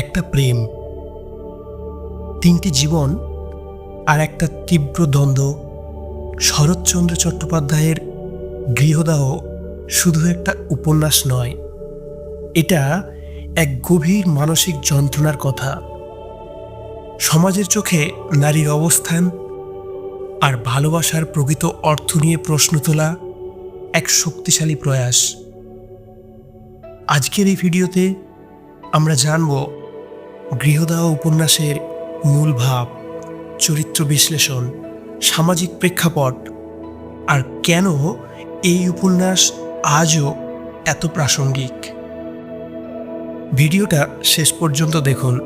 একটা প্রেম, তিনটি জীবন আর একটা তীব্র দ্বন্দ্ব। শরৎচন্দ্র চট্টোপাধ্যায়ের গৃহদাহ শুধু একটা উপন্যাস নয়, এটা এক গভীর মানসিক যন্ত্রণার কথা। সমাজের চোখে নারীর অবস্থান আর ভালোবাসার প্রকৃত অর্থ নিয়ে প্রশ্ন তোলা এক শক্তিশালী প্রয়াস। আজকের এই ভিডিওতে আমরা জানব গৃহদাহ উপন্যাসের মূল ভাব, চরিত্র বিশ্লেষণ, সামাজিক প্রেক্ষাপট, আর কেন এই উপন্যাস আজও এত প্রাসঙ্গিক? ভিডিওটা শেষ পর্যন্ত দেখুন,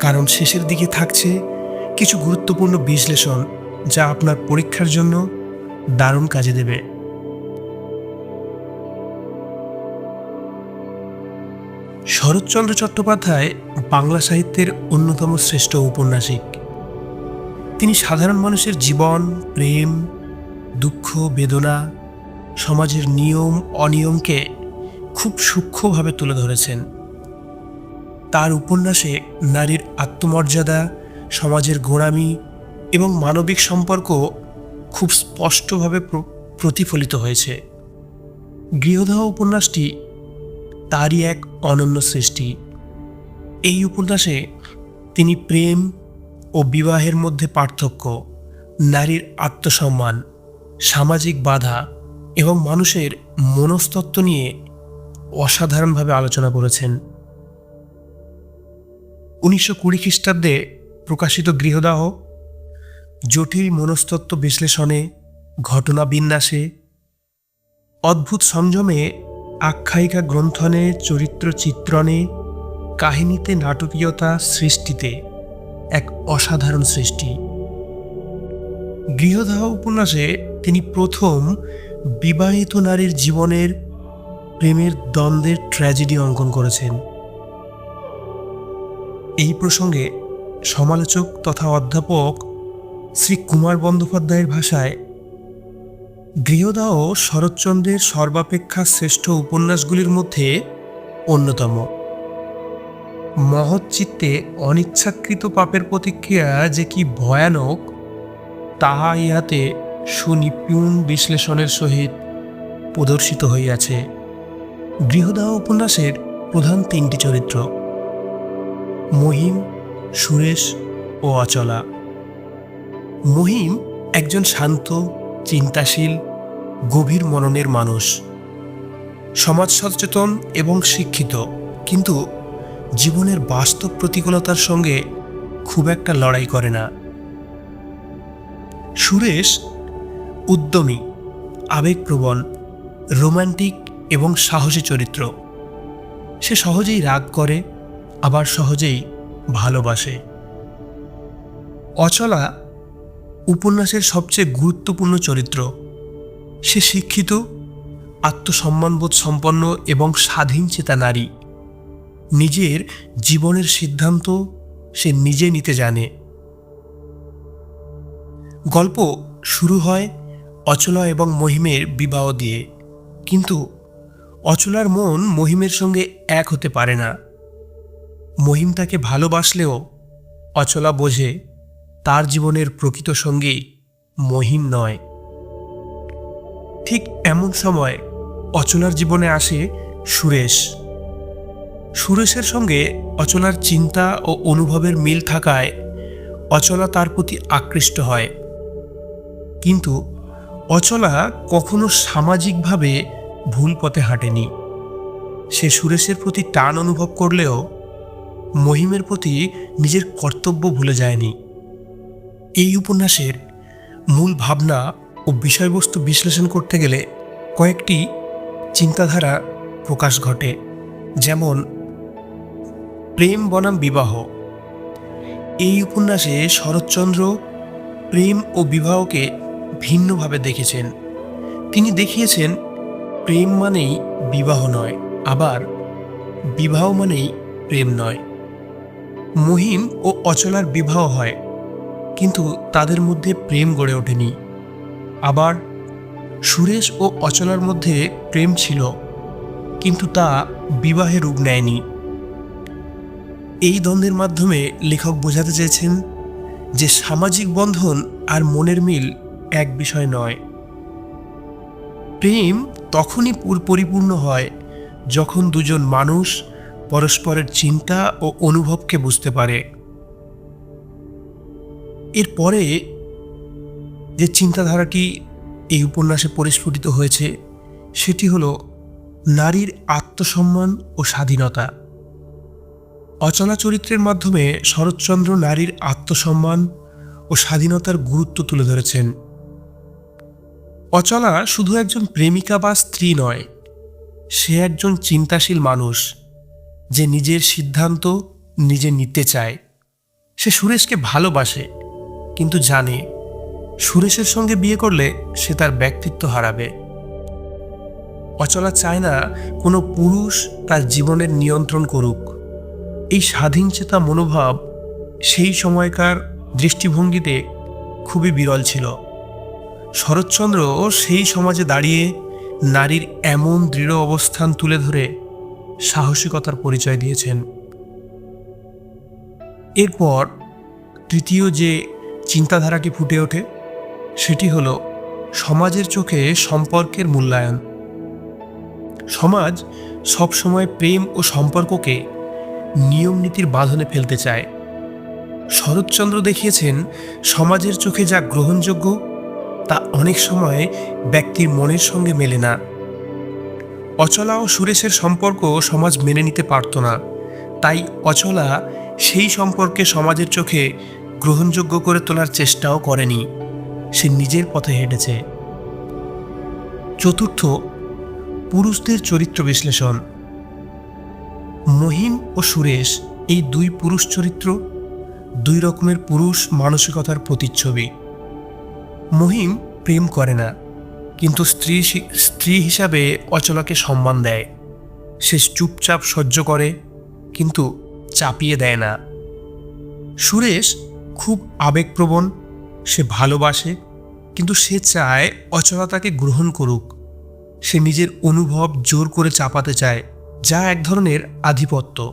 কারণ শেষের দিকে থাকছে কিছু গুরুত্বপূর্ণ বিশ্লেষণ যা আপনার পরীক্ষার জন্য দারুণ কাজে দেবে। শরৎচন্দ্র চট্টোপাধ্যায় বাংলা সাহিত্যের অন্যতম শ্রেষ্ঠ উপন্যাসিক। তিনি সাধারণ মানুষের জীবন, প্রেম, দুঃখ, বেদনা, সমাজের নিয়ম, অনিয়মকে খুব সূক্ষ্মভাবে তুলে ধরেছেন। তার উপন্যাসে নারীর আত্মমর্যাদা, সমাজের গোড়ামি এবং মানবিক সম্পর্ক খুব স্পষ্টভাবে প্র- প্রতিফলিত হয়েছে। গৃহদাহ উপন্যাসটি তারই এক অনন্য সৃষ্টি। এই উপন্যাসে তিনি প্রেম ও বিবাহের মধ্যে পার্থক্য, নারীর আত্মসম্মান, সামাজিক বাধা এবং মানুষের মনস্তত্ত্ব নিয়ে অসাধারণভাবে আলোচনা করেছেন। উনিশশো কুড়ি খ্রিস্টাব্দে প্রকাশিত গৃহদাহ, জটিল মনস্তত্ত্ব বিশ্লেষণে, ঘটনা বিন্যাসে, অদ্ভুত সংযমে আখ্যায়িকা গ্রন্থনে চরিত্র চিত্রণে কাহিনীতে নাটকীয়তা সৃষ্টিতে এক অসাধারণ সৃষ্টি। গৃহদাহ উপন্যাসে তিনি প্রথম বিবাহিত নারীর জীবনের প্রেমের দ্বন্দ্বের ট্র্যাজেডি অঙ্কন করেছেন। এই প্রসঙ্গে সমালোচক তথা অধ্যাপক শ্রী কুমার বন্দ্যোপাধ্যায়ের ভাষায় গৃহদাহ শরৎচন্দ্রের সর্বাপেক্ষা শ্রেষ্ঠ উপন্যাসগুলির মধ্যে অন্যতম। মহৎ চিত্তে অনিচ্ছাকৃত পাপের প্রতিক্রিয়া যে কি ভয়ানক, তাহা ইহাতে সুনিপুণ বিশ্লেষণের সহিত প্রদর্শিত হইয়াছে। গৃহদাহ উপন্যাসের প্রধান তিনটি চরিত্র, মহিম, সুরেশ ও অচলা। মহিম একজন শান্ত চিন্তাশীল, গভীর মননের মানুষ। সমাজ সচেতন এবং শিক্ষিত, কিন্তু জীবনের বাস্তব প্রতিকূলতার সঙ্গে খুব একটা লড়াই করে না। সুরেশ উদ্যমী, আবেগপ্রবণ, রোমান্টিক এবং সাহসী চরিত্র। সে সহজেই রাগ করে, আবার সহজেই ভালোবাসে। অচলা উপন্যাসের সবচেয়ে গুরুত্বপূর্ণ চরিত্র। সে শিক্ষিত, আত্মসম্মানবোধ সম্পন্ন এবং স্বাধীন চেতা নারী। নিজের জীবনের সিদ্ধান্ত সে নিজে নিতে জানে। গল্প শুরু হয় অচলা এবং মহিমের বিবাহ দিয়ে। কিন্তু অচলার মন মহিমের সঙ্গে এক হতে পারে না। মহিম তাকে ভালোবাসলেও অচলা বোঝে তার জীবনের প্রকৃত সঙ্গী মহিম নয়। ঠিক এমন সময় অচলার জীবনে আসে সুরেশ। সুরেশের সঙ্গে অচলার চিন্তা ও অনুভবের মিল থাকায় অচলা তার প্রতি আকৃষ্ট হয়। কিন্তু অচলা কখনো সামাজিকভাবে ভুল পথে হাঁটেনি। সে সুরেশের প্রতি টান অনুভব করলেও মহিমের প্রতি নিজের কর্তব্য ভুলে যায়নি। এই উপন্যাসের মূল ভাবনা ও বিষয়বস্তু বিশ্লেষণ করতে গেলে কয়েকটি চিন্তাধারা প্রকাশ ঘটে। যেমন, প্রেম বনাম বিবাহ। এই উপন্যাসে শরৎচন্দ্র প্রেম ও বিবাহকে ভিন্নভাবে দেখেছেন। তিনি দেখিয়েছেন, প্রেম মানেই বিবাহ নয়, আবার বিবাহ মানেই প্রেম নয়। মহিম ও অচলার বিবাহ হয়। কিন্তু তাদের মধ্যে প্রেম গড়ে ওঠেনি। আবার সুরেশ ও অচলার মধ্যে প্রেম ছিল, কিন্তু তা বিবাহে রূপ নেয়নি। এই দ্বন্দ্বের মাধ্যমে লেখক বোঝাতে চেয়েছেন যে সামাজিক বন্ধন আর মনের মিল এক বিষয় নয়। প্রেম তখনই পুর- পরিপূর্ণ হয় যখন দুজন মানুষ পরস্পরের চিন্তা ও অনুভবকে বুঝতে পারে। এরপরে যে চিন্তাধারাটি এই উপন্যাসে পরিস্ফুটিত হয়েছে, সেটি হলো নারীর আত্মসম্মান ও স্বাধীনতা। অচলা চরিত্রের মাধ্যমে শরৎচন্দ্র নারীর আত্মসম্মান ও স্বাধীনতার গুরুত্ব তুলে ধরেছেন। অচলা শুধু একজন প্রেমিকা বা স্ত্রী নয়, সে একজন চিন্তাশীল মানুষ, যে নিজের সিদ্ধান্ত নিজে নিতে চায়। সে সুরেশকে ভালোবাসে কিন্তু জানে, সুরেশের সঙ্গে বিয়ে করলে সে তার ব্যক্তিত্ব হারাবে। অচলা চায় না কোনো পুরুষ তার জীবনের নিয়ন্ত্রণ করুক। এই স্বাধীনচেতা মনোভাব সেই সময়কার দৃষ্টিভঙ্গিতে খুবই বিরল ছিল। শরৎচন্দ্র সেই সমাজে দাঁড়িয়ে নারীর এমন দৃঢ় অবস্থান তুলে ধরে সাহসিকতার পরিচয় দিয়েছেন। এরপর তৃতীয় যে চিন্তাধারাটি ফুটে ওঠে? সেটি হল সমাজের চোখে সম্পর্কের মূল্যায়ন। সমাজ সবসময় প্রেম ও সম্পর্ককে নিয়ম নীতির বাঁধনে ফেলতে চায়। শরৎচন্দ্র দেখিয়েছেন, সমাজের চোখে যা গ্রহণযোগ্য, তা অনেক সময় ব্যক্তির মনের সঙ্গে মেলে না। অচলা ও সুরেশের সম্পর্ক সমাজ মেনে নিতে পারত না। তাই অচলা সেই সম্পর্কে সমাজের চোখে গ্রহণযোগ্য করে তোলার চেষ্টাও করেনি। সে নিজের পথে হেঁটেছে। চতুর্থ, পুরুষদের চরিত্র বিশ্লেষণ। মহিম ও সুরেশ এই দুই পুরুষ চরিত্র দুই রকমের পুরুষ মানসিকতার প্রতিচ্ছবি। মহিম প্রেম করে না, কিন্তু স্ত্রী স্ত্রী হিসাবে অচলাকে সম্মান দেয়। সে চুপচাপ সহ্য করে, কিন্তু চাপিয়ে দেয় না। সুরেশ খুব আবেগপ্রবণ, সে ভালোবাসে, কিন্তু সে চায় অচলা তাকে গ্রহণ করুক। সে নিজের অনুভব জোর করে চাপাতে চায়, যা এক ধরনের আধিপত্য।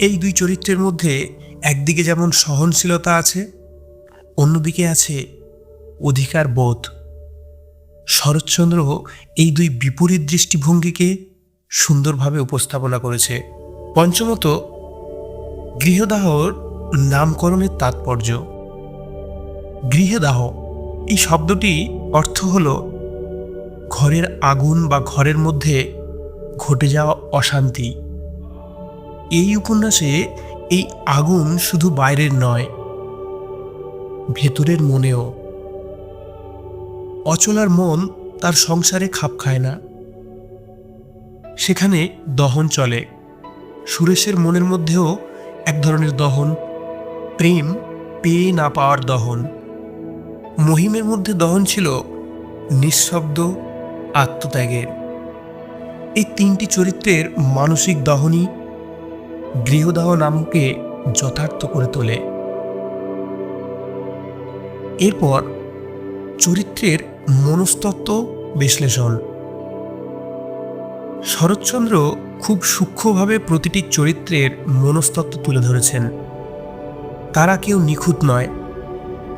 এই দুই চরিত্রের মধ্যে একদিকে যেমন সহনশীলতা আছে, অন্যদিকে আছে অধিকার বোধ। শরৎচন্দ্র এই দুই বিপরীত দৃষ্টিভঙ্গিকে সুন্দরভাবে উপস্থাপনা করেছে। পঞ্চমত, গৃহদাহর নামকরণের তাৎপর্য। গৃহদাহ এই শব্দটি অর্থ হল ঘরের আগুন বা ঘরের মধ্যে ঘটে যাওয়া অশান্তি। এই উপন্যাসে এই আগুন শুধু বাইরের নয়, ভেতরের মনেও। অচলার মন তার সংসারে খাপ খায় না। সেখানে দহন চলে। সুরেশের মনের মধ্যেও এক ধরনের দহন প্রেম পেয়ে না পাওয়ার দহন। মহিমের মধ্যে দহন ছিল নিঃশব্দ আত্মত্যাগের। এই তিনটি চরিত্রের মানসিক দহনই গৃহদাহ নামকে যথার্থ করে তোলে। এরপর চরিত্রের মনস্তত্ত্ব বিশ্লেষণ। শরৎচন্দ্র খুব সূক্ষ্মভাবে প্রতিটি চরিত্রের মনস্তত্ত্ব তুলে ধরেছেন। তারা কেউ নিখুঁত নয়।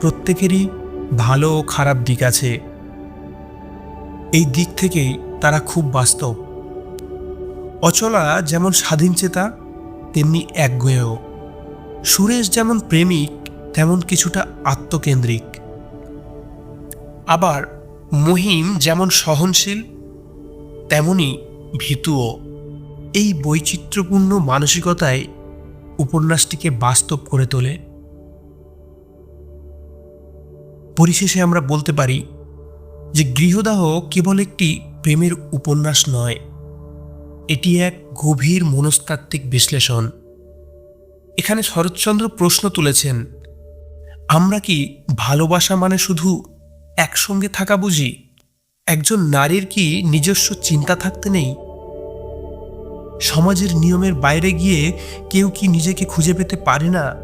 প্রত্যেকেরই ভালো ও খারাপ দিক আছে। এই দিক থেকেই তারা খুব বাস্তব। অচলা যেমন স্বাধীনচেতা তেমনি একগুঁয়েও। সুরেশ যেমন প্রেমিক, তেমন কিছুটা আত্মকেন্দ্রিক। আবার মহিম যেমন সহনশীল, তেমনি ভীতুও। এই বৈচিত্র্যপূর্ণ মানসিকতায় উপন্যাসটিকে বাস্তব করে তোলে। পরিশেষে আমরা বলতে পারি যে গৃহদাহ কেবল একটি প্রেমের উপন্যাস নয়, এটি এক গভীর মনস্তাত্ত্বিক বিশ্লেষণ। এখানে শরৎচন্দ্র প্রশ্ন তুলেছেন, আমরা কি ভালোবাসা মানে শুধু একসঙ্গে থাকা বুঝি? একজন নারীর কি নিজস্ব চিন্তা থাকতে নেই? সমাজের নিয়মের বাইরে গিয়ে কেউ কি নিজেকে খুঁজে পেতে পারে না?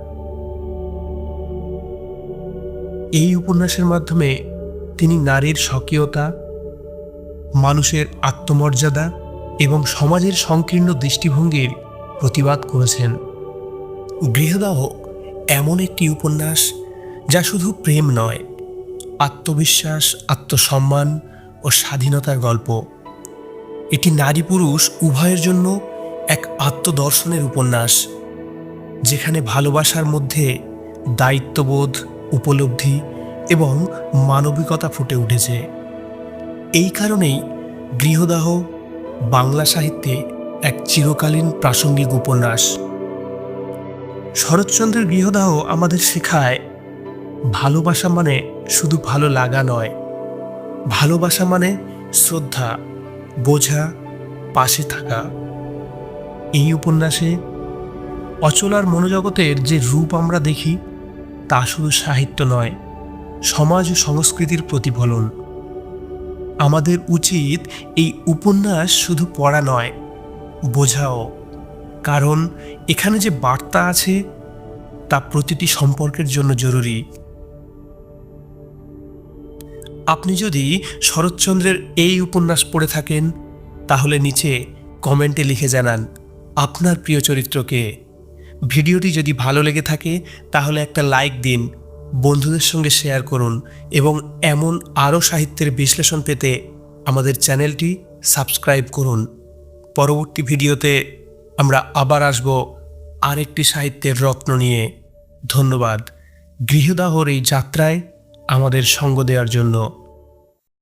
এই উপন্যাসের মাধ্যমে তিনি নারীর স্বকীয়তা, মানুষের আত্মমর্যাদা এবং সমাজের সংকীর্ণ দৃষ্টিভঙ্গির প্রতিবাদ করেছেন। গৃহদাহ এমন একটি উপন্যাস যা শুধু প্রেম নয়, আত্মবিশ্বাস, আত্মসম্মান ও স্বাধীনতার গল্প। এটি নারী পুরুষ উভয়ের জন্য এক আত্মদর্শনের উপন্যাস, যেখানে ভালোবাসার মধ্যে দায়িত্ববোধ, উপলব্ধি এবং মানবিকতা ফুটে উঠেছে। এই কারণেই গৃহদাহ, বাংলা সাহিত্যে এক চিরকালীন প্রাসঙ্গিক উপন্যাস। শরৎচন্দ্রের গৃহদাহ আমাদের শেখায়, ভালোবাসা মানে শুধু ভালো লাগা নয়, ভালোবাসা মানে শ্রদ্ধা। বোঝা, পাশে থাকা। এই উপন্যাসে অচলার মনোজগতের যে রূপ আমরা দেখি, তা শুধু সাহিত্য নয়, সমাজ ও সংস্কৃতির প্রতিফলন। আমাদের উচিত এই উপন্যাস শুধু পড়া নয়, বোঝাও। কারণ এখানে যে বার্তা আছে, তা প্রতিটি সম্পর্কের জন্য জরুরি। আপনি যদি শরৎচন্দ্রের এই উপন্যাস পড়ে থাকেন, তাহলে নিচে কমেন্টে লিখে জানান আপনার প্রিয় চরিত্রকে। ভিডিওটি যদি ভালো লেগে থাকে, তাহলে একটা লাইক দিন, বন্ধুদের সঙ্গে শেয়ার করুন এবং এমন আরও সাহিত্যের বিশ্লেষণ পেতে আমাদের চ্যানেলটি সাবস্ক্রাইব করুন। পরবর্তী ভিডিওতে আমরা আবার আসব আরেকটি সাহিত্যের রত্ন নিয়ে। ধন্যবাদ। গৃহদাহর এই যাত্রায় আমাদের সঙ্গ দেওয়ার জন্য